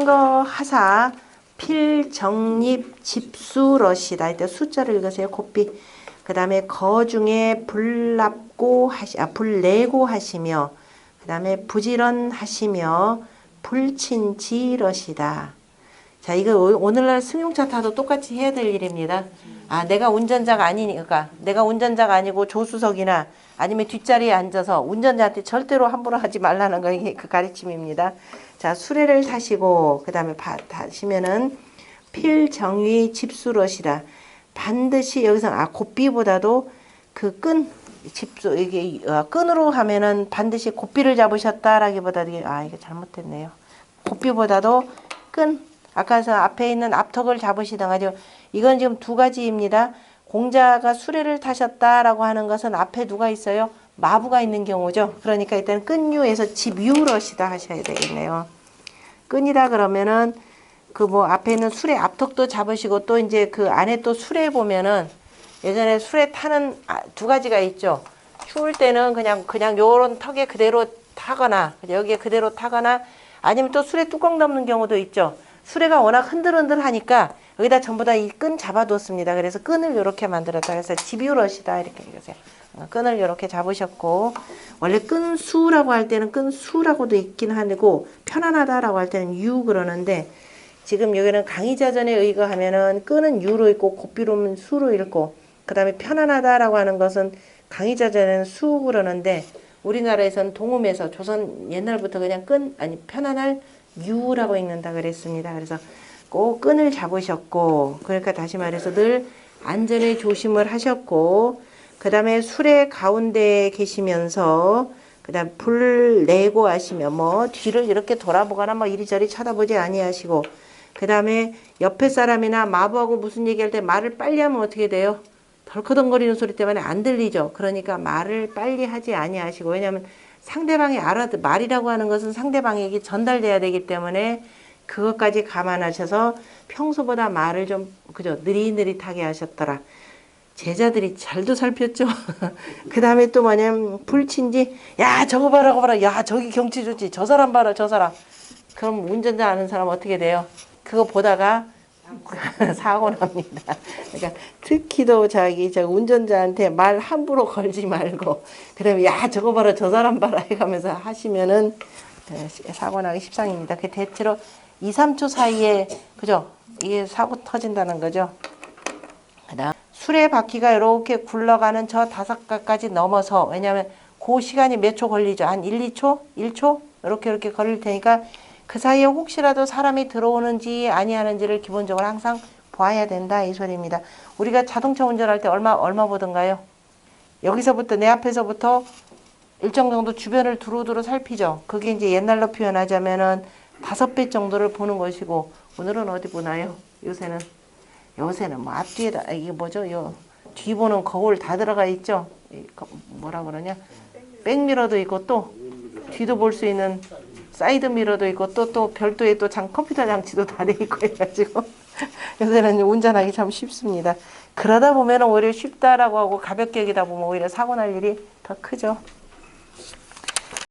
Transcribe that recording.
상거하사 필정립 집수러시다. 이때 숫자를 읽으세요. 고삐. 그 다음에 거 중에 불납고 하시, 아, 불내고 하시며, 그 다음에 부지런 하시며, 불친지러시다. 자, 이거 오- 오늘날 승용차 타도 똑같이 해야 될 일입니다. 아, 내가 운전자가 아니니까, 내가 운전자가 아니고 조수석이나 아니면 뒷자리에 앉아서 운전자한테 절대로 함부로 하지 말라는 거 이게 그 가르침입니다. 자, 수레를 타시고 그 다음에 바, 타시면은 필정위 집수러시다. 반드시 여기서 아 고삐보다도 그 끈 집수 이게 어, 끈으로 하면은 반드시 고삐를 잡으셨다라기보다 이게 아 이게 잘못됐네요. 고삐보다도 끈 아까 서 앞에 있는 앞턱을 잡으시던 가죠. 이건 지금 두 가지입니다. 공자가 수레를 타셨다라고 하는 것은 앞에 누가 있어요? 마부가 있는 경우죠. 그러니까 일단 끈유에서 집유러시다 하셔야 되겠네요. 끈이다 그러면은 그 뭐 앞에 있는 수레 앞턱도 잡으시고 또 이제 그 안에 또 수레 보면은 예전에 수레 타는 아, 두 가지가 있죠. 추울 때는 그냥 그냥 요런 턱에 그대로 타거나 여기에 그대로 타거나 아니면 또 수레 뚜껑 덮는 경우도 있죠. 수레가 워낙 흔들흔들하니까 여기다 전부 다 이 끈 잡아뒀습니다. 그래서 끈을 이렇게 만들었다. 그래서 집유러시다 이렇게 읽으세요. 어, 끈을 이렇게 잡으셨고 원래 끈수라고 할 때는 끈수라고도 있긴 하고 편안하다라고 할 때는 유 그러는데 지금 여기는 강의자전에 의거하면은 끈은 유로 있고 고삐로는 수로 읽고 그 다음에 편안하다라고 하는 것은 강의자전에는 수 그러는데 우리나라에서는 동음에서 조선 옛날부터 그냥 끈 아니 편안할 유라고 읽는다 그랬습니다. 그래서 꼭 끈을 잡으셨고 그러니까 다시 말해서 늘 안전에 조심을 하셨고 그 다음에 술의 가운데 계시면서 그 다음 불 내고 하시며 뭐 뒤를 이렇게 돌아보거나 뭐 이리저리 쳐다보지 아니하시고 그 다음에 옆에 사람이나 마부하고 무슨 얘기할 때 말을 빨리 하면 어떻게 돼요? 덜커덩거리는 소리 때문에 안 들리죠. 그러니까 말을 빨리 하지 아니하시고 왜냐하면 상대방이 알아듣 말이라고 하는 것은 상대방에게 전달돼야 되기 때문에 그것까지 감안하셔서 평소보다 말을 좀 그죠 느릿느릿하게 하셨더라. 제자들이 잘도 살폈죠. 그 다음에 또 뭐냐면 불친지 야 저거 봐라 저거 봐라 야 저기 경치 좋지 저 사람 봐라 저 사람 그럼 운전자 아는 사람 어떻게 돼요? 그거 보다가 사고 납니다. 그러니까 특히도 자기 저 운전자한테 말 함부로 걸지 말고 그다음에 야 저거 봐라 저 사람 봐라 해가면서 하시면은 에, 사고 나기 십상입니다. 그 대체로 2, 3초 사이에 그죠? 이게 사고 터진다는 거죠. 그다음 수레 바퀴가 이렇게 굴러가는 저 다섯 가까지 넘어서 왜냐하면 그 시간이 몇 초 걸리죠? 한 1, 2초, 1초 이렇게 이렇게 걸릴 테니까 그 사이에 혹시라도 사람이 들어오는지 아니하는지를 기본적으로 항상 봐야 된다 이 소리입니다. 우리가 자동차 운전할 때 얼마 얼마 보던가요? 여기서부터 내 앞에서부터 일정 정도 주변을 두루두루 살피죠. 그게 이제 옛날로 표현하자면은 다섯 배 정도를 보는 것이고 오늘은 어디 보나요? 요새는 요새는 뭐 앞뒤에다 이게 뭐죠? 요 뒤 보는 거울 다 들어가 있죠. 뭐라 그러냐? 백미러도 있고 또 뒤도 볼 수 있는 사이드 미러도 있고 또 또 별도의 또 장 컴퓨터 장치도 다 돼 있고 해가지고 요새는 운전하기 참 쉽습니다. 그러다 보면 오히려 쉽다라고 하고 가볍게 여기다 보면 오히려 사고 날 일이 더 크죠.